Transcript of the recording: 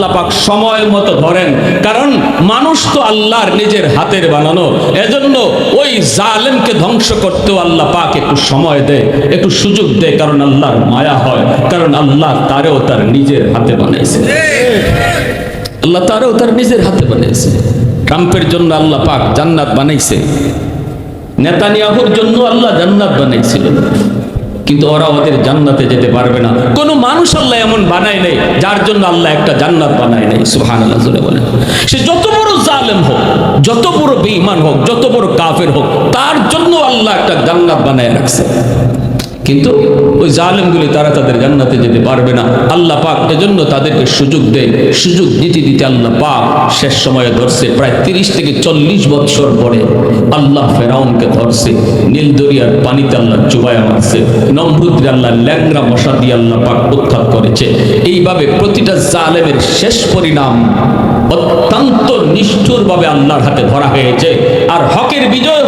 আল্লাহ পাক সময় মতো ধরেন। কারণ মানুষ তো আল্লাহর নিজের হাতের বানানো। এজন্য ওই জালেমকে ধ্বংস করতেও আল্লাহ পাক একটু সময় দেয়, একটু সুযোগ দেয়, কারণ আল্লাহর মায়া হয়, কারণ আল্লাহ তারেও তার নিজের হাতে বানাইছে। আল্লাহ তারেও তার নিজের হাতে বানাইছে। ট্রাম্পের জন্য আল্লাহ পাক জান্নাত বানাইছে। নেতানিয়াহুর জন্য আল্লাহ জান্নাত বানাইছিল। কিন্তু ওরা ওদের জান্নাতে যেতে পারবে না। কোনো মানুষ আল্লাহ এমন বানায় নেই, যার জন্য আল্লাহ একটা জান্নাত বানায় নেই সুহান আল্লাহ বলেন। সে যত বড় জালেম হোক, যত বড় বেঈমান হোক, যত বড় কাফের হোক, তার জন্য আল্লাহ একটা জান্নাত বানায় রাখছে। কিন্তু ওই জালেমগুলি তারা তাদের জান্নাতে যেতে পারবে না। আল্লাহ পাক এজন্য তাদেরকে সুযোগ দেয়। সুযোগ দিতে দিতে আল্লাহ পাক শেষ সময়ে ধরছে। প্রায় তিরিশ থেকে চল্লিশ বৎসর পরে আল্লাহ ফেরাউনকে ধরছে। নীল দরিয়ার পানিতে আল্লাহ চুবায়া মারছে। নমরুদ্রে আল্লাহ ল্যাংরা মশা দিয়ে আল্লাহ পাক উৎখাত করেছে। এইভাবে প্রতিটা জালেমের শেষ পরিণাম অত্যন্ত নিষ্ঠুরভাবে আল্লাহর হাতে ধরা হয়েছে। আর হকের বিজয়